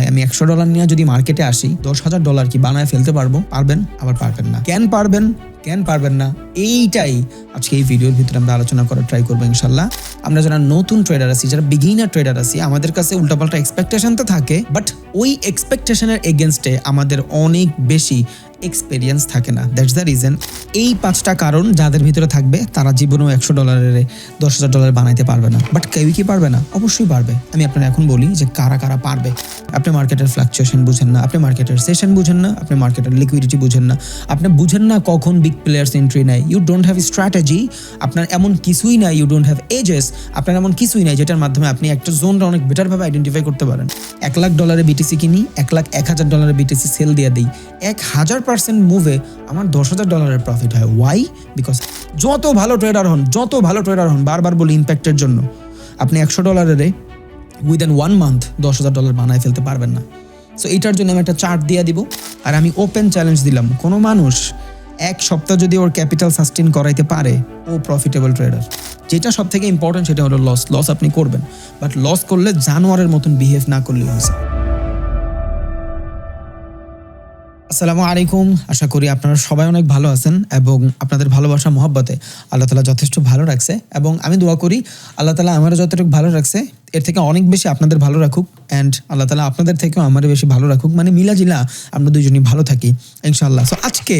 ভাই, আমি একশো ডলার নিয়ে যদি মার্কেটে আসি, দশ হাজার ডলার কি বানায় ফেলতে পারব? পারবেন, আবার পারবেন না। কেন পারবেন? কেন পারবেন না? এইটাই আজকে এই ভিডিওর ভিতরে আমরা আলোচনা করার ট্রাই করব ইনশাল্লাহ। আমরা যারা নতুন ট্রেডার আছি, যারা বিগিনার ট্রেডার আছি, আমাদের কাছে উল্টাপাল্টা এক্সপেকটেশন তো থাকে বাট ওই এক্সপেকটেশনের এগেনস্টে আমাদের অনেক বেশি এক্সপেরিয়েন্স থাকে না। দ্যাটস দ্য রিজন এই পাঁচটা কারণ যাদের ভিতরে থাকবে, তারা জীবনেও একশো ডলারের দশ হাজার ডলার বানাইতে পারবে না। বাট কেউই কি পারবে না? অবশ্যই পারবে। আমি আপনার এখন বলি যে কারা কারা পারবে। আপনি মার্কেটের ফ্লাকচুয়েশন বুঝেন না, আপনি মার্কেটের সেশন বুঝেন না, আপনি মার্কেটের লিকুইডিটি বুঝেন না। আপনি বুঝেন না কখন বিগ প্লেয়ার্স এন্ট্রি নেয়। ইউ ডোন্ট হ্যাভ স্ট্র্যাটেজি আপনার এমন কিছুই নাই ইউ ডোন্ট হ্যাভ এজেস আপনার এমন কিছুই নাই যেটার মাধ্যমে আপনি একটা জোনটা অনেক বেটারভাবে আইডেন্টিফাই করতে পারেন। এক লাখ ডলারে বিটিসি কিনি, এক লাখ, এক হাজার ডলারে বিটিসি সেল দিয়ে দিই। এক হাজার পার্সেন্ট মুভে আমার দশ হাজার ডলারের প্রফিট হয়। ওয়াই বিকজ যত ভালো ট্রেডার হন, যত ভালো ট্রেডার হন, বারবার বলি ইম্প্যাক্টের জন্য, আপনি একশো ডলারের উইদিন ওয়ান মান্থ দশ হাজার ডলার বানায় ফেলতে পারবেন না। সো এটার জন্য আমি একটা চার্ট দিয়ে দিব, আর আমি ওপেন চ্যালেঞ্জ দিলাম। কোনো মানুষ এক সপ্তাহ যদি ওর ক্যাপিটাল সাস্টেন করাইতে পারে, ও প্রফিটেবল ট্রেডার যেটা সব থেকে ইম্পর্টেন্ট সেটা হলো লস লস আপনি করবেন বাট লস করলে জানোয়ারের মতন বিহেভ না করলে হয়েছে। আসসালামু আলাইকুম। আশা করি আপনারা সবাই অনেক ভালো আছেন এবং আপনাদের ভালোবাসা, মহব্বতে আল্লাহ তালা যথেষ্ট ভালো রাখছে এবং আমি দোয়া করি আল্লাহ তালা আমারও যতটুকু ভালো রাখছে, এর থেকে অনেক বেশি আপনাদের ভালো রাখুক অ্যান্ড আল্লাহ তালা আপনাদের থেকেও আমারও বেশি ভালো রাখুক। মানে মিলাজিলা আমরা দুজনই ভালো থাকি ইনশাল্লাহ সো আজকে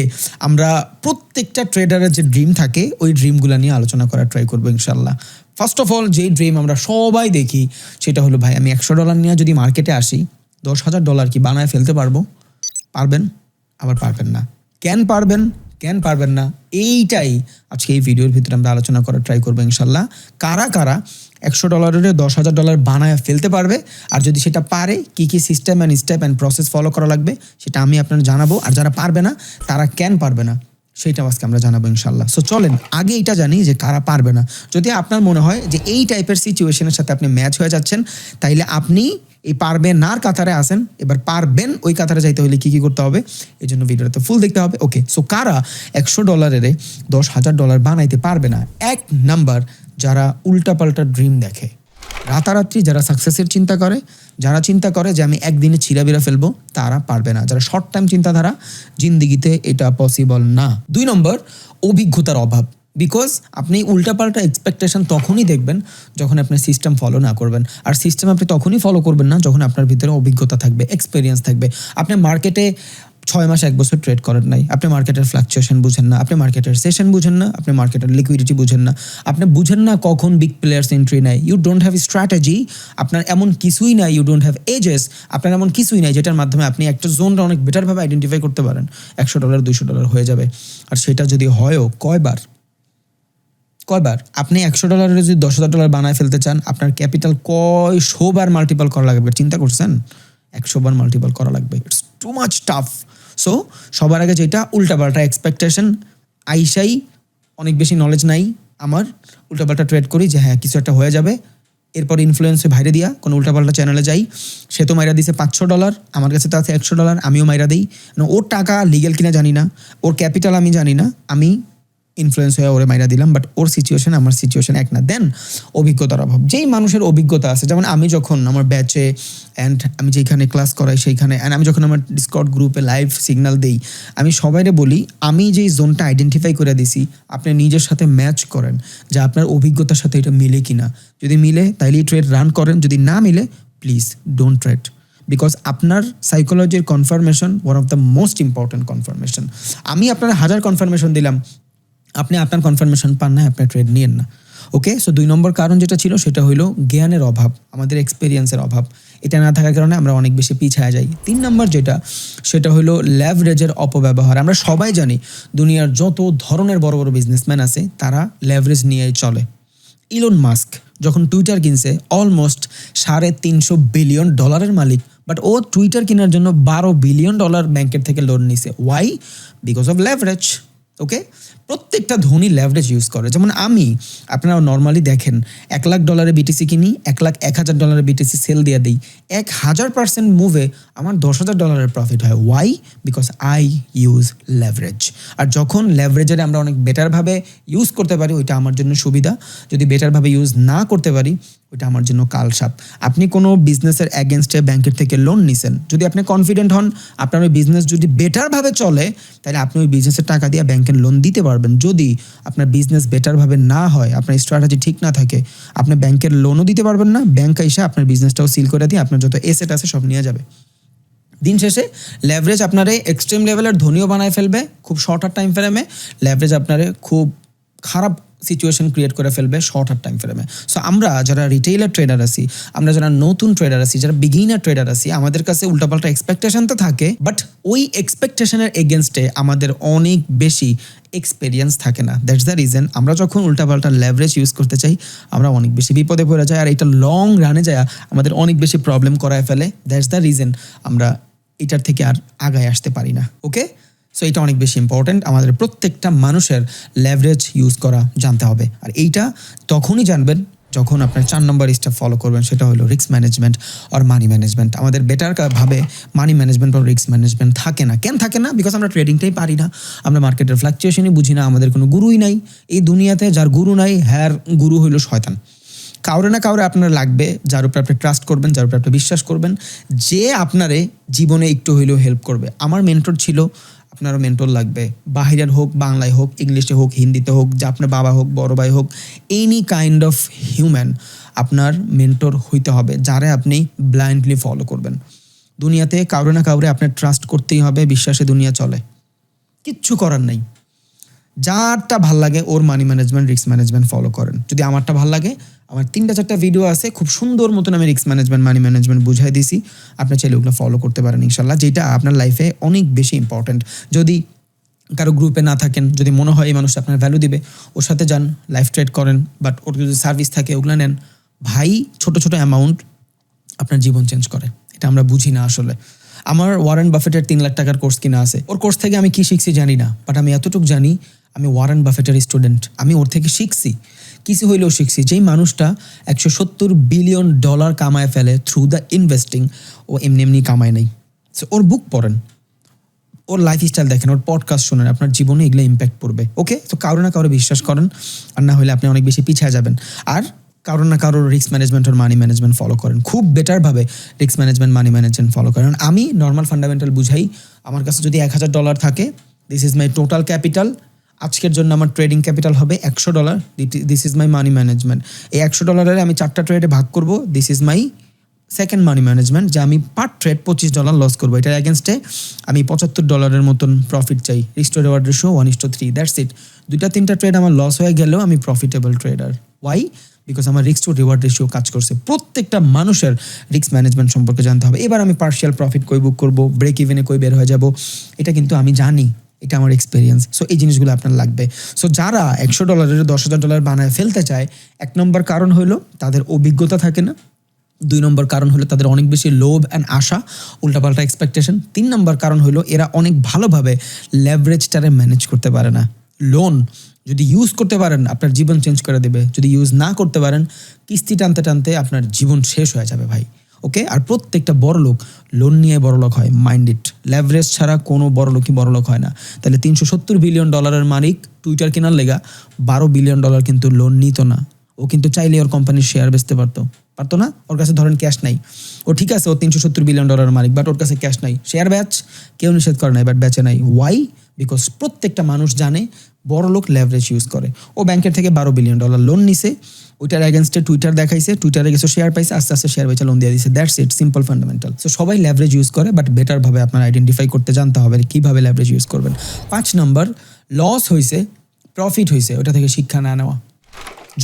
আমরা প্রত্যেকটা ট্রেডারের যে ড্রিম থাকে, ওই ড্রিমগুলো নিয়ে আলোচনা করার ট্রাই করব ইনশাল্লাহ ফার্স্ট অফ অল যেই ড্রিম আমরা সবাই দেখি, সেটা হলো, ভাই, আমি একশো ডলার নিয়ে যদি মার্কেটে আসি, দশ হাজার ডলার কি বানায় ফেলতে পারব? পারবেন? আবার পারবেন না। কেন পারবেন? কেন পারবেন না? এইটাই আজকে এই ভিডিওর ভিতরে আমরা আলোচনা করার ট্রাই করব ইনশাল্লাহ। কারা কারা একশো ডলারের দশ হাজার ডলার বানায় ফেলতে পারবে? আর যদি সেটা পারে, কি কি system and step and process follow করা লাগবে, সেটা আমি আপনার জানাব। আর যারা পারবে না, তারা কেন পারবে না? সেইটা আজকে আমরা জানাব ইনশাল্লাহ সো চলেন, আগে এটা জানি যে কারা পারবে না। যদি আপনার মনে হয় যে এই টাইপের সিচুয়েশনের সাথে আপনি ম্যাচ হয়ে যাচ্ছেন, তাইলে আপনি এই পারবেন নার কাতারে আসেন। এবার পারবেন ওই কাতারে যাইতে হলে কি কি করতে হবে? এই জন্য ভিডিওটা তো ফুল দেখতে হবে। ওকে সো কারা একশো ডলারের দশ হাজার ডলার বানাইতে পারবে না? এক নাম্বার যারা উল্টাপাল্টা ড্রিম দেখে। রাতারাত্রি যারা সাকসেসের চিন্তা করে, যারা চিন্তা করে যে আমি একদিনে ছিঁড়াবিরা ফেলব, তারা পারবে না। যারা শর্ট টাইম চিন্তাধারা, জিন্দিগিতে এটা পসিবল না। দুই নম্বর, অভিজ্ঞতার অভাব। বিকজ আপনি উল্টাপাল্টা এক্সপেকটেশন তখনই দেখবেন যখন আপনি সিস্টেম ফলো না করবেন। আর সিস্টেম আপনি তখনই ফলো করবেন না যখন আপনার ভিতরে অভিজ্ঞতা থাকবে এক্সপিরিয়েন্স থাকবে। আপনি মার্কেটে ছয় মাস, এক বছর ট্রেড করেন নাই। আপনি মার্কেটের ফ্লাকচুয়েশন বুঝেন না, আপনি মার্কেটের সেশন বুঝেন না, আপনি মার্কেটের লিকুইডিটি বুঝেন না। আপনি বুঝেন না কখন বিগ প্লেয়ার্স এন্ট্রি নেয়। ইউ ডোন্ট হ্যাভ স্ট্র্যাটেজি আপনার এমন কিছুই নাই ইউ ডোন্ট হ্যাভ এজেস আপনার এমন কিছুই নাই যেটার মাধ্যমে আপনি একটা জোনটা অনেক বেটারভাবে আইডেন্টিফাই করতে পারেন। একশো ডলার দুইশো ডলার হয়ে যাবে। আর সেটা যদি হয়ও, কয়বার? কয়বার? আপনি একশো ডলারের যদি দশ হাজার ডলার বানায় ফেলতে চান, আপনার ক্যাপিটাল কয় শোবার মাল্টিপল করা লাগবে। চিন্তা করছেন? একশো বার মাল্টিপল করা লাগবে। It's too much tough so সবার আগে যেটা উল্টাপাল্টা এক্সপেকটেশন আইসাই অনেক বেশি নলেজ নাই আমার। উল্টাপাল্টা ট্রেড করি যে হ্যাঁ কিছু একটা হয়ে যাবে। এরপর ইনফ্লুয়েন্সে বাইরে দিয়া, কোনো উল্টাপাল্টা চ্যানেলে যাই। সে তো মাইরা দিছে পাঁচশো ডলার আমার কাছে তো আছে একশো ডলার আমিও মাইরা দিই। ওর টাকা লিগেল কিনা জানি না, ওর ক্যাপিটাল আমি জানি না। আমি ইনফ্লুয়েন্স হয়ে ওরে মাইরা দিলাম বাট ওর সিচুয়েশন আমার সিচুয়েশন এক না। দেন অভিজ্ঞতার অভাব। যেই মানুষের অভিজ্ঞতা আছে, যেমন আমি যখন আমার ব্যাচে অ্যান্ড আমি যেখানে ক্লাস করাই সেইখানে অ্যান্ড আমি যখন আমার ডিসকট গ্রুপে লাইভ সিগনাল দেই, আমি সবাইরে বলি, আমি যেই জোনটা আইডেন্টিফাই করে দিছি, আপনি নিজের সাথে ম্যাচ করেন যে আপনার অভিজ্ঞতার সাথে এটা মিলে কিনা। যদি মিলে, তাইলে ট্রেড রান করেন। যদি না মিলে প্লিজ ডোন্ট ট্রেড বিকজ আপনার সাইকোলজির confirmation one of the most important confirmation আমি আপনার হাজার কনফার্মেশন দিলাম আপনি আপনার কনফার্মেশন পান না, আপনার ট্রেড নিয়েন না। ওকে সো দুই নম্বর কারণ যেটা ছিল, সেটা হলো জ্ঞানের অভাব, আমাদের এক্সপিরিয়েন্সের অভাব। এটা না থাকার কারণে আমরা অনেক বেশি পিছায় যাই। তিন নম্বর যেটা, সেটা হলো ল্যাভরেজের অপব্যবহার। আমরা সবাই জানি, দুনিয়ার যত ধরনের বড় বড় বিজনেসম্যান আছে, তারা ল্যাভরেজ নিয়ে চলে। ইলন মাস্ক যখন টুইটার কিনছে অলমোস্ট সাড়ে তিনশো বিলিয়ন ডলারের মালিক বাট ও টুইটার কেনার জন্য বারো বিলিয়ন ডলার ব্যাংকের থেকে লোন নিছে। Why because of leverage okay প্রত্যেকটা ধনী ল্যাভারেজ ইউজ করে। যেমন আমি আপনারা নর্মালি দেখেন, এক লাখ ডলারে বিটিসি কিনি, এক লাখ এক হাজার ডলারে বিটিসি সেল দিয়ে দিই। এক হাজার পার্সেন্ট মুভে আমার দশ হাজার ডলারের প্রফিট হয়। Why because I use leverage আর যখন ল্যাভারেজের আমরা অনেক বেটারভাবে ইউজ করতে পারি, ওইটা আমার জন্য সুবিধা। যদি বেটারভাবে ইউজ না করতে পারি ওইটা আমার জন্য কালসাপ আপনি কোনো বিজনেসের অ্যাগেনস্টে ব্যাংকের থেকে লোন নিছেন, যদি আপনি কনফিডেন্ট হন, আপনার ওই বিজনেস যদি বেটারভাবে চলে, তাহলে আপনি ওই বিজনেসের টাকা দিয়ে ব্যাংকের লোন দিতে পারবেন। যদি আপনার বিজনেস বেটারভাবে না হয়, আপনার স্ট্র্যাটেজি ঠিক না থাকে, আপনি ব্যাংকের লোনও দিতে পারবেন না ব্যাংক এসে আপনার বিজনেসটাও সিল করে দিয়ে আপনার যত এসেট আছে সব নিয়ে যাবে। দিন শেষে লেভারেজ আপনারে এক্সট্রিম লেভেলের ধনীও বানায় ফেলবে, খুব শর্টার টাইম ফ্রেমে লেভারেজ আপনারে খুব খারাপ সিচুয়েশন ক্রিয়েট করে ফেলবে শর্ট শর্টার টাইম ফ্রেমে সো আমরা যারা রিটেইলার ট্রেডার আছি, আমরা যারা নতুন ট্রেডার আছি, যারা বিগিনার ট্রেডার আছি, আমাদের কাছে উল্টাপাল্টা এক্সপেকটেশন তো থাকে বাট ওই এক্সপেকটেশনের এগেনস্টে আমাদের অনেক বেশি এক্সপেরিয়েন্স থাকে না। দ্যাটস দ্য রিজন আমরা যখন উল্টাপাল্টা লেভারেজ ইউজ করতে চাই, আমরা অনেক বেশি বিপদে পড়ে যাই, আর এটা লং রানে যায় আমাদের অনেক বেশি প্রবলেম করায় ফেলে। দ্যাটস দ্য রিজন আমরা এটার থেকে আর আগায় আসতে পারি না। ওকে সো এটা অনেক বেশি ইম্পর্ট্যান্ট আমাদের প্রত্যেকটা মানুষের লেভারেজ ইউজ করা জানতে হবে। আর এইটা তখনই জানবেন যখন আপনার চার নম্বর স্টেপ ফলো করবেন, সেটা হলো রিস্ক ম্যানেজমেন্ট আর মানি ম্যানেজমেন্ট আমাদের বেটার ভাবে মানি ম্যানেজমেন্ট আর রিস্ক ম্যানেজমেন্ট থাকে না। কেন থাকে না? বিকজ আমরা ট্রেডিংটাই পারি না। আমরা মার্কেটের ফ্লাকচুয়েশনই বুঝি না। আমাদের কোনো গুরুই নাই। এই দুনিয়াতে যার গুরু নাই, হ্যার গুরু হইল শয়তান। কাউরে না কাউরে আপনার লাগবে, যার উপরে আপনি ট্রাস্ট করবেন, যার উপরে আপনি বিশ্বাস করবেন। যে আপনারে জীবনে একটু হইলেও হেল্প করবে। আমার মেন্টর ছিল আপনারও মেন্টর লাগবে। বাহিরের হোক, বাংলায় হোক, ইংলিশে হোক, হিন্দিতে হোক, যে আপনার বাবা হোক, বড় ভাই হোক এনি কাইন্ড অফ হিউম্যান আপনার মেন্টর হইতে হবে, যারে আপনি ব্লাইন্ডলি ফলো করবেন। দুনিয়াতে কাউরে না কাউরে আপনার ট্রাস্ট করতেই হবে, বিশ্বাসে দুনিয়া চলে। কিচ্ছু করার নাই। যারটা ভালো লাগে, ওর money management risk management follow করেন। যদি আমারটা ভালো লাগে আমার তিনটা, চারটা ভিডিও আছে, খুব সুন্দর মতন আমি রিক্স ম্যানেজমেন্ট মানি ম্যানেজমেন্ট বুঝাই দিছি। আপনি চাইলে ওগুলো ফলো করতে পারেন ইনশাল্লাহ যেটা আপনার লাইফে অনেক বেশি ইম্পর্ট্যান্ট যদি কারও গ্রুপে না থাকেন, যদি মনে হয় এই মানুষটা আপনার ভ্যালু দিবে, ওর সাথে যান লাইফ ট্রেড করেন বাট ওর যদি সার্ভিস থাকে, ওগুলো নেন। ভাই, ছোট ছোট অ্যামাউন্ট আপনার জীবন চেঞ্জ করে। এটা আমরা বুঝি না আসলে। আমার ওয়ারেন বাফেটের তিন লাখ টাকার কোর্স কিনা আছে। ওর কোর্স থেকে আমি কি শিখছি জানি না বাট আমি এতটুকু জানি, আমি ওয়ারেন বাফেটের স্টুডেন্ট আমি ওর থেকে শিখছি। কিছু হইলেও শিখছি। যেই মানুষটা একশো সত্তর বিলিয়ন ডলার কামায় ফেলে থ্রু দ্য ইনভেস্টিং ও এমনি এমনি কামায় নেই। সো ওর বুক পড়েন। ওর লাইফ স্টাইল দেখেন, ওর পডকাস্ট শোনেন, আপনার জীবনে এগুলো ইম্প্যাক্ট পড়বে। ওকে তো কারও না কারও বিশ্বাস করেন, আর না হলে আপনি অনেক বেশি পিছিয়ে যাবেন। আর কারও না কারোর রিস্ক ম্যানেজমেন্ট আর মানি ম্যানেজমেন্ট ফলো করেন। খুব বেটারভাবে risk management money management follow করেন। আমি নর্মাল ফান্ডামেন্টাল বুঝাই, আমার কাছে যদি এক হাজার ডলার থাকে this is my total capital আজকের জন্য আমার ট্রেডিং ক্যাপিটাল হবে একশো dollar this is my money management এই একশো ডলারের আমি চারটা ট্রেডে ভাগ করব। This is my second money management যে আমি পার ট্রেড পঁচিশ ডলার লস করব। এটার অ্যাগেনস্টে আমি পঁচাত্তর ডলারের মতন প্রফিট চাই। Risk to reward ratio one is to three that's it দুইটা, তিনটা ট্রেড আমার লস হয়ে গেলেও আমি প্রফিটেবল ট্রেডার ওয়াই বিকজ আমার রিক্স টু রিওয়ার্ড রেশিও কাজ করছে। প্রত্যেকটা মানুষের রিস্ক ম্যানেজমেন্ট সম্পর্কে জানতে হবে। এবার আমি পার্শিয়াল প্রফিট কই বুক করব? ব্রেক ইভেনে কই বের হয়ে যাব? এটা কিন্তু আমি জানি। এটা আমার এক্সপিরিয়েন্স সো এই জিনিসগুলো আপনার লাগবে। সো যারা একশো ডলারের দশ হাজার ডলার বানায় ফেলতে চায়, এক নম্বর কারণ হলো তাদের অভিজ্ঞতা থাকে না। দুই নম্বর কারণ হলো তাদের অনেক বেশি লোভ অ্যান্ড আশা, উল্টাপাল্টা এক্সপেকটেশন তিন নম্বর কারণ হলো এরা অনেক ভালোভাবে লেভারেজটারে ম্যানেজ করতে পারে না। লোন যদি ইউজ করতে পারেন, আপনার জীবন চেঞ্জ করে দেবে। যদি ইউজ না করতে পারেন, কিস্তি টানতে টানতে আপনার জীবন শেষ হয়ে যাবে ভাই। ওকে আর প্রত্যেকটা বড় লোক লোন নিয়ে বড়লোক হয় মাইন্ডেড ল্যাভারেজ ছাড়া কোনো বড়লোকই বড়লোক বড় হয় না। তাহলে তিনশো সত্তর বিলিয়ন ডলারের মালিক টুইটার কেনার লেগা বারো বিলিয়ন ডলার কিন্তু লোন নিত না। ও কিন্তু চাইলে ওর কোম্পানির শেয়ার বেচতে পারতো। পারতো না? ওর কাছে ধরেন ক্যাশ নাই। ও ঠিক আছে, ও তিনশো সত্তর বিলিয়ন ডলারের মালিক বাট ওর কাছে ক্যাশ নাই। শেয়ার ব্যাচ কেউ নিষেধ করে নাই বাট বেচে নাই। ওয়াই বিকজ প্রত্যেকটা মানুষ জানে বড় লোক লেভারেজ ইউজ করে। ও ব্যাংকের থেকে বারো বিলিয়ন ডলার লোন নিছে, ওইটার অ্যাগেনস্টে টুইটার দেখাইছে টুইটারে গেছে শেয়ার পাইছে, আস্তে আস্তে শেয়ার বেচে লোন দিয়ে দিছে। That's it simple fundamental so সবাই লেভারেজ ইউজ করে বাট বেটারভাবে আপনার আইডেন্টিফাই করতে জানতে হবে কীভাবে লেভারেজ ইউজ করবেন। পাঁচ নম্বর লস হয়েছে প্রফিট হয়েছে ওটা থেকে শিক্ষা না নেওয়া।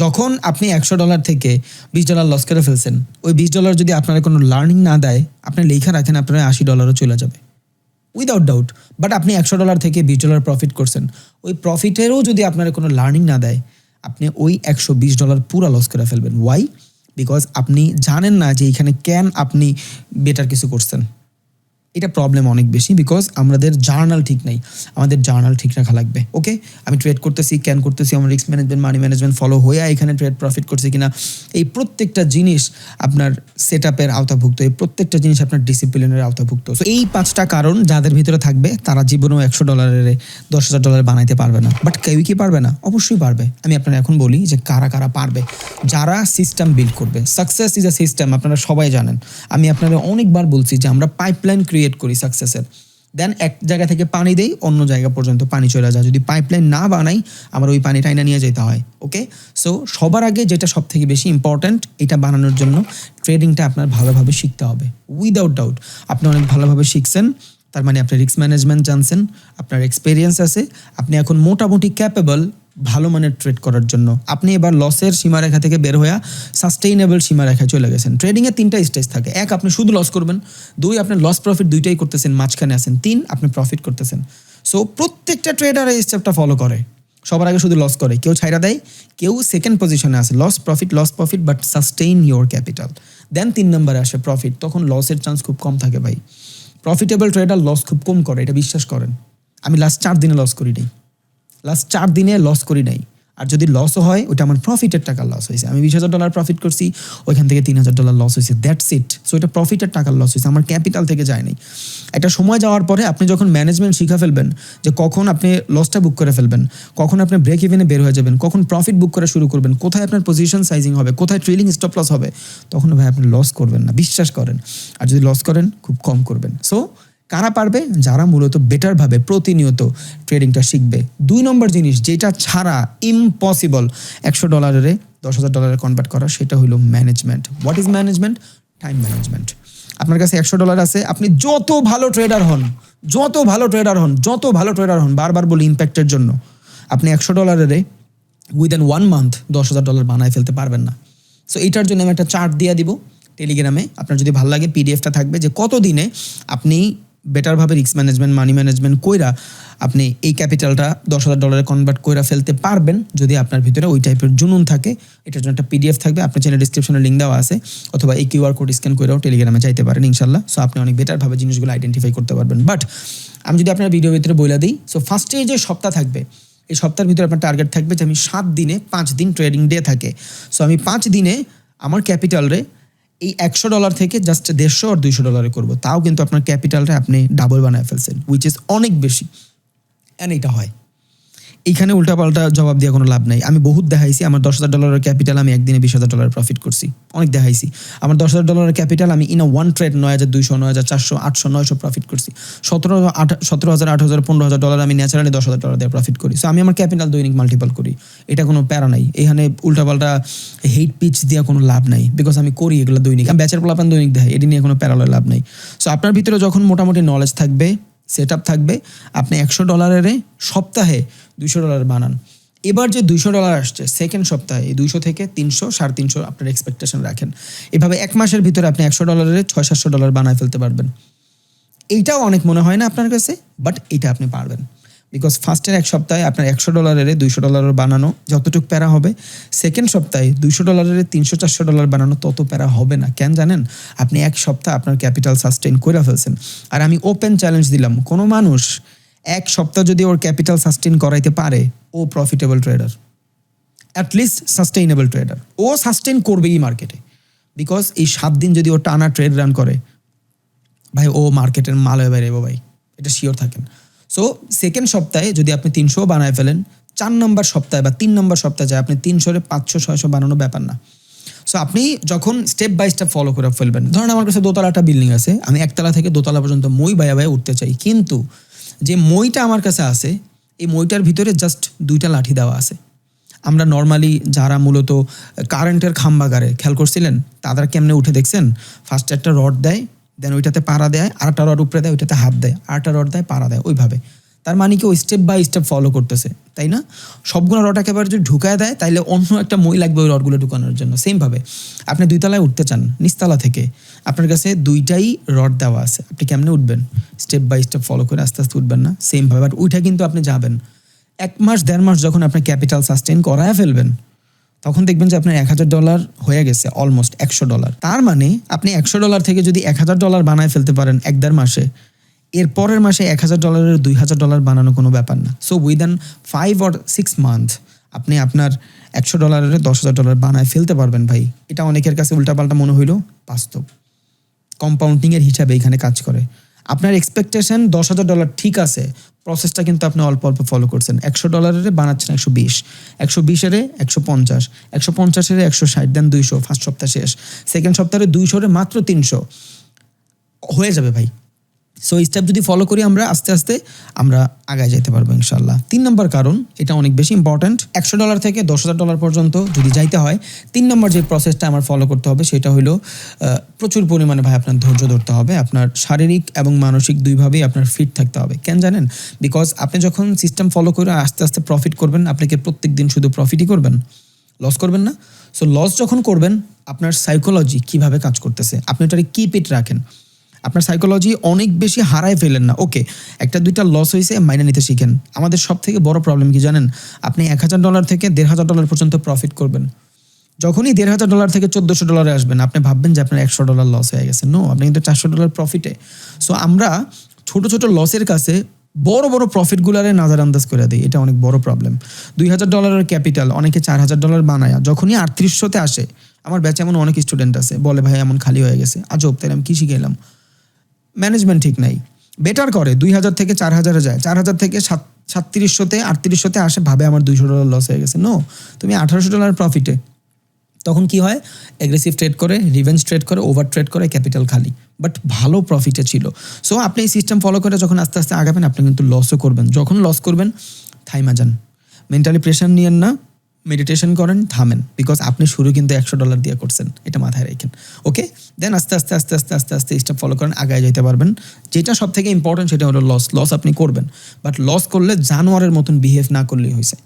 যখন আপনি একশো ডলার থেকে বিশ ডলার লস করে ফেলছেন, ওই বিশ ডলার যদি আপনার কোনো লার্নিং না দেয়, আপনি লেখা রাখেন, আপনার আশি ডলারও চলে যাবে। উইদাউট ডাউট বাট আপনি একশো ডলার থেকে বিশ ডলার প্রফিট করছেন। ওই প্রফিটেরও যদি আপনার কোনো লার্নিং না দেয়, আপনি ওই একশো বিশ ডলার পুরা লস করে ফেলবেন। ওয়াই বিকজ আপনি জানেন না যে এইখানে কেন আপনি বেটার কিছু করছেন। এটা প্রবলেম অনেক বেশি বিকজ আমাদের জার্নাল ঠিক নাই। আমাদের জার্নাল ঠিক রাখা লাগবে ওকে আমি ট্রেড করতেছি ক্যান করতেছি আমার risk management money management follow হয়ে এখানে ট্রেড প্রফিট করছে কিনা। এই প্রত্যেকটা জিনিস আপনার সেট আপের আওতাভুক্ত এই প্রত্যেকটা জিনিস আপনার ডিসিপ্লিনের আওতাভুক্ত। So, এই পাঁচটা কারণ যাদের ভিতরে থাকবে তারা জীবনেও একশো ডলারের দশ হাজার ডলার বানাইতে পারবে না। বাট কেউই কি পারবে না? অবশ্যই পারবে। আমি আপনারা এখন বলি যে কারা কারা পারবে। যারা সিস্টেম বিল্ড করবে সাকসেস ইজ আ সিস্টেম আপনারা সবাই জানেন। আমি আপনাদের অনেকবার বলছি যে আমরা পাইপলাইন ক্রিয়েট করি সাকসেসের দেন এক জায়গা থেকে পানি দেই, অন্য জায়গা পর্যন্ত পানি চলে যায়। যদি পাইপলাইন না বানাই, আমার ওই পানি টাইনা নিয়ে যেতে হয় ওকে সো সবার আগে যেটা সব থেকে বেশি ইম্পর্ট্যান্ট এটা বানানোর জন্য ট্রেডিংটা আপনার ভালোভাবে শিখতে হবে। উইদাউট ডাউট আপনি অনেক ভালোভাবে শিখছেন, তার মানে আপনার রিস্ক ম্যানেজমেন্ট জানছেন, আপনার এক্সপিরিয়েন্স আছে, আপনি এখন মোটামুটি ক্যাপেবল ভালো মানের ট্রেড করার জন্য। আপনি এবার লসের সীমারেখা থেকে বের হয়ে সাস্টেইনেবল সীমারেখায় চলে গেছেন। ট্রেডিংয়ে তিনটা স্টেজ থাকে। এক, আপনি শুধু লস করবেন। দুই, আপনি লস প্রফিট দুইটাই করতেছেন, মাঝখানে আছেন। তিন, আপনি প্রফিট করতেছেন। সো প্রত্যেকটা ট্রেডার এই স্টেপটা ফলো করে। সবার আগে শুধু লস করে। কেউ ছাইরা দেয়, কেউ সেকেন্ড পজিশনে আসে loss profit loss profit but sustain your capital then তিন নম্বরে আসে প্রফিট তখন লসের চান্স খুব কম থাকে ভাই। প্রফিটেবল ট্রেডার লস খুব কম করে। এটা বিশ্বাস করেন। আমি লাস্ট চার দিনে লস করি নাই লাস্ট চার দিনে লস করি নাই। আর যদি লসও হয় ওটা আমার প্রফিটের টাকার লস হয়েছে আমি বিশ হাজার ডলার প্রফিট করছি, ওইখান থেকে তিন হাজার ডলার লস হয়েছে দ্যাটস ইট সো এটা প্রফিটের টাকার লস হয়েছে আমার ক্যাপিটাল থেকে যায় নাই। একটা সময় যাওয়ার পরে আপনি যখন ম্যানেজমেন্ট শিখে ফেলবেন, যে কখন আপনি লসটা বুক করে ফেলবেন, কখন আপনি ব্রেক ইভেনে বের হয়ে যাবেন, কখন প্রফিট বুক করা শুরু করবেন, কোথায় আপনার পজিশন সাইজিং হবে, কোথায় ট্রেলিং স্টপ লস হবে তখন ভাই আপনি লস করবেন না, বিশ্বাস করেন। আর যদি লস করেন, খুব কম করবেন। সো কারা পারবে? যারা মূলত বেটারভাবে প্রতিনিয়ত ট্রেডিংটা শিখবে। দুই নম্বর জিনিস, যেটা ছাড়া ইম্পসিবল একশো ডলারে দশ হাজার ডলারে কনভার্ট করা, সেটা হলো management what is management time management আপনার কাছে একশো ডলার আছে, আপনি যত ভালো ট্রেডার হন, যত ভালো ট্রেডার হন, যত ভালো ট্রেডার হন, বারবার বলি ইম্প্যাক্টের জন্য, আপনি একশো ডলারে উইদিন ওয়ান মান্থ দশ হাজার ডলার বানায় ফেলতে পারবেন না। সো এইটার জন্য আমি একটা চার্ট দিয়ে দিব। টেলিগ্রামে আপনার যদি ভালো লাগে পিডিএফটা থাকবে যে কত দিনে আপনি বেটারভাবে রিস্ক ম্যানেজমেন্ট মানি ম্যানেজমেন্ট কইরা আপনি এই ক্যাপিটালটা দশ হাজার ডলারে কনভার্ট কইরা ফেলতে পারবেন যদি আপনার ভিতরে ওই টাইপের জুনুন থাকে। এটার জন্য একটা পিডিএফ থাকবে, আপনার চ্যানেল ডিসক্রিপশনে লিঙ্ক দেওয়া আছে, অথবা এই কিউআর কোড স্ক্যান করেও টেলিগ্রামে চাইতে পারেন ইনশাল্লাহ। সো আপনি অনেক বেটারভাবে জিনিসগুলো আইডেন্টিফাই করতে পারবেন। বাট আমি যদি আপনার ভিডিও ভিতরে বইলা দিই সো ফার্স্টে যে সপ্তাহ থাকবে, এই সপ্তাহের ভিতরে আপনার টার্গেট থাকবে যে আমি সাত দিনে পাঁচ দিন ট্রেডিং ডে থাকে। সো আমি পাঁচ দিনে আমার ক্যাপিটালরে এই একশো ডলার থেকে জাস্ট দেড়শো আর দুইশো ডলারে করব। তাও কিন্তু আপনার ক্যাপিটালটা আপনি ডাবল বানায় ফেলছেন উইচ ইজ অনেক বেশি। অ্যান্ড এটা হয়। এইখানে উল্টাপাল্টা জবাব দিয়ে কোনো লাভ নাই। আমি বহুত দেখাইছি, আমার দশ হাজার ডলারের ক্যাপিটাল আমি একদিনে বিশ হাজার ডলার প্রফিট করছি। অনেক দেখাইছি। আমার দশ হাজার ডলারের ক্যাপিটাল আমি ইন ওয়ান ট্রেড নয় হাজার দুইশো, নয় হাজার চারশো, আটশো, নয়শো প্রফিট করছি। সতেরো আট, সতেরো হাজার, আট হাজার, পনেরো হাজার ডলার আমি ন্যাচারালি দশ হাজার ডলার দিয়ে প্রফিট করি। সো আমি আমার ক্যাপিটাল দৈনিক মাল্টিপাল করি। এটা কোনো প্যারা নাই। এখানে উল্টাপাল্টা হেট পিচ দেওয়া কোনো লাভ নাই। বিকজ আমি করি এগুলো দৈনিক। আমি ব্যাচের পোলাপান দৈনিক দেয় এটি নিয়ে কোনো প্যারালয় লাভ নাই। সো আপনার ভিতরে যখন মোটামুটি নলেজ থাকবে সেট আপ থাকবে, আপনি একশো ডলারের সপ্তাহে দুইশো ডলার বানান। এবার যে দুইশো ডলার আসছে সেকেন্ড সপ্তাহে, এই দুইশো থেকে তিনশো, সাড়ে তিনশো আপনার এক্সপেকটেশন রাখেন। এভাবে এক মাসের ভিতরে আপনি একশো ডলারের ছয়, সাতশো ডলার বানায় ফেলতে পারবেন। এইটাও অনেক মনে হয় না আপনার কাছে বাট এটা আপনি পারবেন। বিকজ ফার্স্টের এক সপ্তাহে আপনার একশো ডলারের দুইশো ডলারের বানানো যতটুকু প্যারা হবে সেকেন্ড সপ্তাহে দুইশো ডলারের তিনশো, চারশো ডলার বানানো তত প্যারা হবে না। কেন জানেন? আপনি এক সপ্তাহ আপনার ক্যাপিটাল সাস্টেন করে ফেলছেন। আর আমি ওপেন চ্যালেঞ্জ দিলাম। কোনো মানুষ এক সপ্তাহ যদি ওর ক্যাপিটাল সাস্টেন করাইতে পারে, ও profitable trader atleast sustainable trader ও সাস্টেন করবেই মার্কেটে বিকজ এই সাত দিন যদি ও টানা ট্রেড রান করে, ভাই, ও মার্কেটের মাল হয়ে বেরোবো ভাই। এটা শিওর থাকেন। সো সেকেন্ড সপ্তাহে যদি আপনি তিনশো বানায় ফেলেন, চার নম্বর সপ্তাহে বা তিন নম্বর সপ্তাহে যায়, আপনি তিনশোরে পাঁচশো, ছয়শো বানানো ব্যাপার না। সো আপনি যখন স্টেপ বাই স্টেপ ফলো করে ফেলবেন, ধরেন আমার কাছে দোতলা একটা বিল্ডিং আছে, আমি একতলা থেকে দোতলা পর্যন্ত মই বায়া বায়া উঠতে চাই, কিন্তু যে মইটা আমার কাছে আছে, এই মইটার ভিতরে জাস্ট দুইটা লাঠি দেওয়া আছে। আমরা নর্মালি যারা মূলত কারেন্টের খাম্বা গাড়ে খেয়াল করছিলেন? তাদের কেমনে উঠে দেখছেন? ফার্স্ট একটা রড দেয় দেন ওইটাতে পাড়া দেয়, আরেকটা রড উপরে দেয়, ওইটাতে হাত দেয়, আরেকটা রড দেয়, পাড়া দেয়, ওইভাবে। তার মানে কি ওই স্টেপ বাই স্টেপ ফলো করতেছে, তাই না? সবগুলো রড একেবারে যদি ঢুকায় দেয়, তাইলে অন্য একটা মই লাগবে ওই রডগুলো ঢুকানোর জন্য। সেমভাবে আপনি দুই তলায় উঠতে চান, নিচতলা থেকে, আপনার কাছে দুইটাই রড দেওয়া আছে। আপনি কেমনে উঠবেন? স্টেপ বাই স্টেপ ফলো করে আস্তে আস্তে উঠবেন না? সেমভাবে বাট উঠে কিন্তু আপনি যাবেন। এক মাস, দেড় মাস যখন আপনি ক্যাপিটাল সাস্টেন করায় ফেলবেন, তখন দেখবেন যে আপনার এক হাজার ডলার হয়ে গেছে অলমোস্ট একশো ডলার তার মানে আপনি একশো ডলার থেকে যদি এক হাজার ডলার বানায় ফেলতে পারেন এক দেড় মাসে এর পরের মাসে এক হাজার ডলারের দুই হাজার ডলার বানানো কোনো ব্যাপার না। So within five or six month আপনি আপনার একশো ডলারের দশ হাজার ডলার বানায় ফেলতে পারবেন ভাই। এটা অনেকের কাছে উল্টাপাল্টা মনে হইল, বাস্তব। কম্পাউন্ডিংয়ের হিসাবে এখানে কাজ করে। আপনার এক্সপেকটেশন দশ হাজার ডলার ঠিক আছে প্রসেসটা কিন্তু আপনি অল্প অল্প ফলো করছেন। একশো ডলারের বানাচ্ছেন একশো বিশ, একশো বিশের একশো পঞ্চাশ, একশো পঞ্চাশের একশো ষাট দেন দুইশো, ফার্স্ট সপ্তাহ শেষ। সেকেন্ড সপ্তাহে দুইশোরে মাত্র তিনশো। হয়ে যাবে ভাই। সো এই স্টেপ যদি ফলো করি আমরা, আস্তে আস্তে আমরা আগায় যেতে পারব ইনশাল্লাহ তিন নম্বর কারণ, এটা অনেক বেশি ইম্পর্ট্যান্ট একশো ডলার থেকে দশ হাজার ডলার পর্যন্ত যদি যাইতে হয়, তিন নম্বর যে প্রসেসটা আমার ফলো করতে হবে, সেটা হলো প্রচুর পরিমাণে ভাই আপনার ধৈর্য ধরতে হবে, আপনার শারীরিক এবং মানসিক দুইভাবেই আপনার ফিট থাকতে হবে। কেন জানেন? বিকজ আপনি যখন সিস্টেম ফলো করে আস্তে আস্তে প্রফিট করবেন আপনাকে প্রত্যেক দিন শুধু প্রফিটই করবেন? লস করবেন না। সো লস যখন করবেন, আপনার সাইকোলজি কীভাবে কাজ করতেছে? আপনি ওটাকে কি পিট রাখেন। আপনার সাইকোলজি অনেক বেশি হারায় ফেলেন না। ওকে একটা দুইটা লস হয়েছে মাইনে নিতে শিখেন। আমাদের সব থেকে বড় প্রবলেম কি জানেন? আপনি এক হাজার ডলার থেকে দেড় হাজার ডলার পর্যন্ত প্রফিট করবেন। যখনই দেড় হাজার ডলার থেকে চোদ্দোশো ডলারে আসবেন, আপনি ভাববেন যে আপনার একশো ডলার লস হয়ে গেছে। নো আপনি কিন্তু চারশো ডলার প্রফিটে সো আমরা ছোট ছোট লসের কাছে বড় বড় প্রফিটগুলারে নাজার আন্দাজ করে দিই। এটা অনেক বড় প্রবলেম দুই হাজার ডলারের ক্যাপিটাল অনেকে চার হাজার ডলার বানায়। যখনই আটত্রিশশোতে আসে, আমার ব্যাচে এমন অনেক স্টুডেন্ট আছে, বলে, ভাই, এমন খালি হয়ে গেছে। আজব, তাহলে আমি কী শিখে এলাম ম্যানেজমেন্ট ঠিক নাই। বেটার করে, দুই হাজার থেকে চার হাজারে যায়। চার হাজার থেকে সাত সাতত্রিশশোতে আটত্রিশশোতে আসে, ভাবে আমার দুইশো ডলার লস হয়ে গেছে। নো তুমি আঠারোশো ডলার প্রফিটে তখন কি হয়? অ্যাগ্রেসিভ ট্রেড করে রিভেঞ্জ ট্রেড করে ওভার ট্রেড করে ক্যাপিটাল খালি। বাট ভালো প্রফিটে ছিল। সো আপনি এই সিস্টেম ফলো করে যখন আস্তে আস্তে আগাবেন, আপনি কিন্তু লসও করবেন। যখন লস করবেন, থাইমা যান। মেন্টালি প্রেশার নিয়েন না। মেডিটেশন করেন, থামেন। বিকজ আপনি শুরু কিন্তু একশো ডলার দিয়ে করছেন, এটা মাথায় রেখেন। ওকে দেন আস্তে আস্তে আস্তে আস্তে আস্তে আস্তে স্টেপ ফলো করেন, আগায় যেতে পারবেন। যেটা সব থেকে ইম্পর্টেন্ট সেটা হলো লস লস আপনি করবেন। বাট লস করলে জানোয়ারের মতন বিহেভ না করলেই হয়েছে।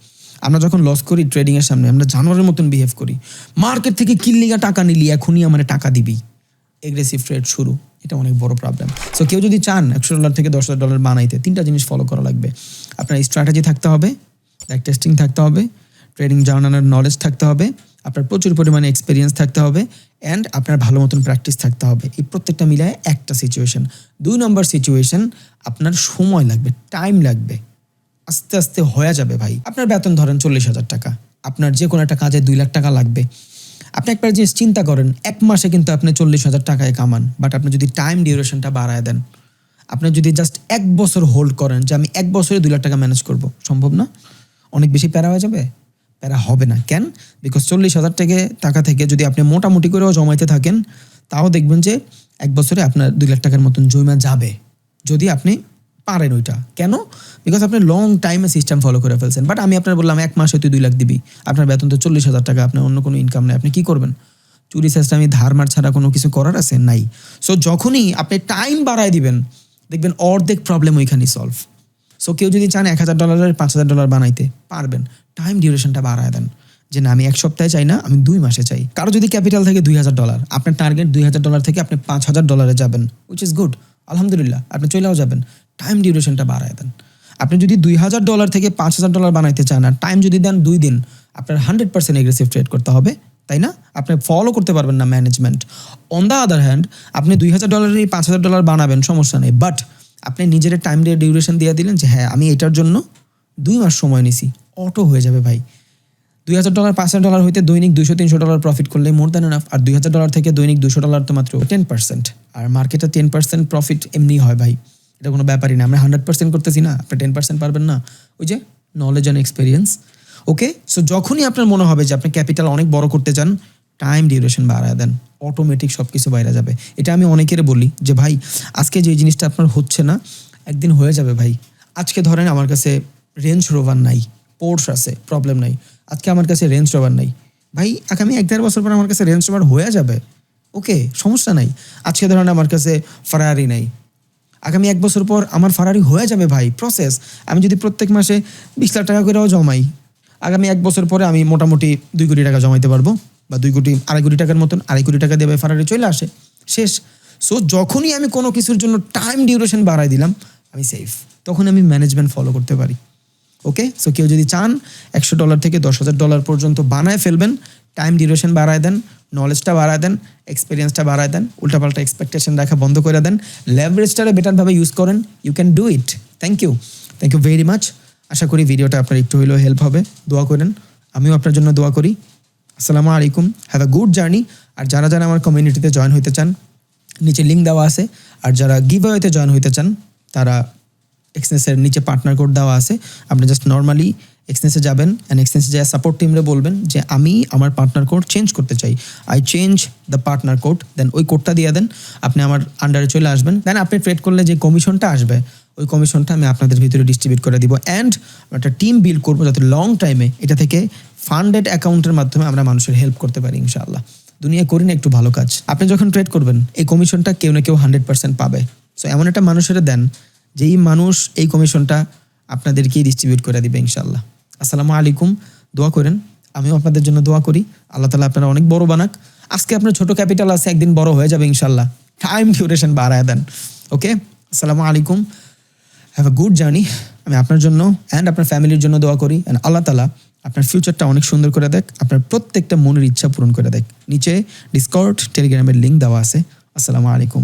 আমরা যখন লস করি ট্রেডিংয়ের সামনে, আমরা জানোয়ারের মতন বিহেভ করি। মার্কেট থেকে কিল্লিগা টাকা নিলি, এখনই আমার টাকা দিবি। এগ্রেসিভ ট্রেড শুরু। এটা অনেক বড় প্রবলেম সো কেউ যদি চান একশো ডলার থেকে দশ হাজার ডলার বানাইতে, তিনটা জিনিস ফলো করা লাগবে। আপনার স্ট্র্যাটেজি থাকতে হবে ব্যাক টেস্টিং থাকতে হবে ট্রেডিং জার্নালের নলেজ থাকতে হবে, আপনার প্রচুর পরিমাণে এক্সপিরিয়েন্স থাকতে হবে অ্যান্ড আপনার ভালো মতন প্র্যাকটিস থাকতে হবে। এই প্রত্যেকটা মিলায় একটা সিচুয়েশন দুই নম্বর সিচুয়েশন আপনার সময় লাগবে টাইম লাগবে। আস্তে আস্তে হয়ে যাবে ভাই। আপনার বেতন ধরেন চল্লিশ হাজার টাকা। আপনার যে কোনো একটা কাজে দুই লাখ টাকা লাগবে। আপনি একবার জিনিস চিন্তা করেন, এক মাসে কিন্তু আপনি চল্লিশ হাজার টাকায় কামান বাট আপনি যদি টাইম ডিউরেশনটা বাড়ায় দেন, আপনি যদি জাস্ট এক বছর হোল্ড করেন যে আমি এক বছরে দুই লাখ টাকা ম্যানেজ করব, সম্ভব না? অনেক বেশি প্যারা হয়ে যাবে? প্যারা হবে না। কেন? বিকজ চল্লিশ হাজার থেকে টাকা থেকে যদি আপনি মোটামুটি করেও জমাইতে থাকেন, তাও দেখবেন যে এক বছরে আপনার দুই লাখ টাকার মতন জমা যাবে, যদি আপনি পারেন ওইটা। কেন? বিকজ আপনি লং টাইমে সিস্টেম ফলো করে ফেলছেন। বাট আমি আপনার বললাম, এক মাসে তুই দুই লাখ দিবি। আপনার বেতন তো চল্লিশ হাজার টাকা, আপনার অন্য কোনো ইনকাম নেই। আপনি কী করবেন? চুরি চেষ্টা আমি ধার মার ছাড়া কোনো কিছু করার আছে? নাই। সো যখনই আপনি টাইম বাড়ায় দিবেন, দেখবেন অর্ধেক প্রবলেম ওইখানেই সলভ সো কেউ যদি চান এক হাজার ডলারের পাঁচ হাজার ডলার বানাইতে, পারবেন। টাইম ডিউরেশনটা বাড়ায় দেন। যে না, আমি এক সপ্তাহে চাই না, আমি দুই মাসে চাই। কারও যদি ক্যাপিটাল থাকে দুই হাজার ডলার আপনার টার্গেট দুই হাজার ডলার থেকে আপনি পাঁচ হাজার ডলারে যাবেন উইচ ইজ গুড আলহামদুলিল্লাহ, আপনি চলেও যাবেন। টাইম ডিউরেশনটা বাড়ায় দেন। আপনি যদি দুই হাজার ডলার থেকে পাঁচ হাজার ডলার বানাইতে চান, আর টাইম যদি দেন দুই দিন, আপনার হান্ড্রেড পার্সেন্ট এগ্রেসিভ ট্রেড করতে হবে, তাই না? আপনি ফলো করতে পারবেন না management on the other hand আপনি দুই হাজার ডলারের পাঁচ হাজার ডলার বানাবেন, সমস্যা নেই। বাট আপনি নিজের টাইম ডিউরেশন দিয়ে দিলেন যে হ্যাঁ আমি এটার জন্য দুই মাস সময় নিছি। অটো হয়ে যাবে ভাই। দুই হাজার ডলার, পাঁচ হাজার ডলার হইতে দৈনিক দুশো তিনশো ডলার প্রফিট করলে মোর দ্যান এনাফ আর দুই হাজার ডলার থেকে দৈনিক দুশো ডলার তো মাত্র টেন পার্সেন্ট আর মার্কেটে টেন পার্সেন্ট প্রফিট এমনি হয় ভাই। এটা কোনো ব্যাপারই না। আমরা হান্ড্রেড পার্সেন্ট করতেছি না আপনি টেন পার্সেন্ট পারবেন না। ওই যে knowledge and experience okay so যখনই আপনার মনে হবে যে আপনি ক্যাপিটাল অনেক বড় করতে চান টাইম ডিউরেশন বাড়ায় দেন। অটোমেটিক সব কিছু বাইরে যাবে। এটা আমি অনেকের বলি যে, ভাই, আজকে যে জিনিসটা আপনার হচ্ছে না, একদিন হয়ে যাবে ভাই। আজকে ধরেন আমার কাছে রেঞ্জ রোভার নাই। পোর্স আছে প্রবলেম নাই। আজকে আমার কাছে রেঞ্জ রোভার নাই। ভাই, আগামী এক দেড় বছর পর আমার কাছে রেঞ্জ রোভার হয়ে যাবে? ওকে সমস্যা নাই। আজকে ধরেন আমার কাছে ফারারি নাই। আগামী এক বছর পর আমার ফারারি হয়ে যাবে ভাই প্রসেস আমি যদি প্রত্যেক মাসে বিশ লাখ টাকা করেও জমাই, আগামী এক বছর পরে আমি মোটামুটি দুই কোটি টাকা জমাইতে পারব, বা দুই কোটি, আড়াই কোটি টাকার মতন, আড়াই কোটি টাকা দেবে ফারারি চলে আসে। শেষ। সো যখনই আমি কোনো কিছুর জন্য টাইম ডিউরেশন বাড়াই দিলাম, আমি সেফ তখন আমি ম্যানেজমেন্ট ফলো করতে পারি। ওকে সো কেউ যদি চান, একশো ডলার থেকে দশ হাজার ডলার পর্যন্ত বানায় ফেলবেন টাইম ডিউরেশন বাড়ায় দেন নলেজটা বাড়ায় দেন এক্সপিরিয়েন্সটা বাড়ায় দেন, উল্টাপাল্টা এক্সপেকটেশন রাখা বন্ধ করে দেন লেভারেজটারে বেটারভাবে ইউজ করেন you can do it thank you thank you very much আশা করি ভিডিওটা আপনার একটু হলেও হেল্প হবে। দোয়া করেন, আমিও আপনার জন্য দোয়া করি। আসসালামু আলাইকুম হ্যাভ আ গুড জার্নি আর যারা যারা আমার কমিউনিটিতে জয়েন হইতে চান, নিচে লিঙ্ক দেওয়া আছে। আর যারা গিভ জয়েন হইতে চান, তারা এক্সনেসের নিচে পার্টনার কোড দেওয়া আছে। আপনি জাস্ট নর্মালি এক্সনেসে যাবেন অ্যান্ড এক্সনেসে যা সাপোর্ট টিমরে বলবেন যে, আমি আমার পার্টনার কোড চেঞ্জ করতে চাই। I change the partner code then ওই কোডটা দিয়ে দেন। আপনি আমার আন্ডারে চলে আসবেন। দেন আপনি ট্রেড করলে যে কমিশনটা আসবে, ওই কমিশনটা আমি আপনাদের ভিতরে ডিস্ট্রিবিউট করে দিব অ্যান্ড একটা টিম বিল্ড করব যাতে লং টাইমে এটা থেকে ফান্ডেড অ্যাকাউন্টের মাধ্যমে আমরা মানুষের হেল্প করতে পারি ইনশাআল্লাহ। দুনিয়া করি না একটু ভালো কাজ। আপনি যখন ট্রেড করবেন, এই কমিশনটা কেউ না কেউ হান্ড্রেড পার্সেন্ট পাবে। সো এমন একটা মানুষের দেন যেই মানুষ এই কমিশনটা আপনাদেরকেই ডিস্ট্রিবিউট করে দিবে ইনশাল্লাহ আসসালামু আলাইকুম, দোয়া করেন। আমিও আপনাদের জন্য দোয়া করি। আল্লাহ তালা আপনারা অনেক বড় বানাক। আজকে আপনার ছোট ক্যাপিটাল আছে, একদিন বড় হয়ে যাবে ইনশাল্লাহ টাইম ডিউরেশন বাড়ায় দেন ওকে আসসালামু আলাইকুম। হ্যাভ আ গুড জার্নি আমি আপনার জন্য অ্যান্ড আপনার ফ্যামিলির জন্য দোয়া করি। অ্যান্ড আল্লাহ তালা আপনার ফিউচারটা অনেক সুন্দর করে দেখ। আপনার প্রত্যেকটা মনের ইচ্ছা পূরণ করে দেখ। নিচে ডিসকর্ড টেলিগ্রামের লিঙ্ক দেওয়া আছে। আসসালামু আলাইকুম।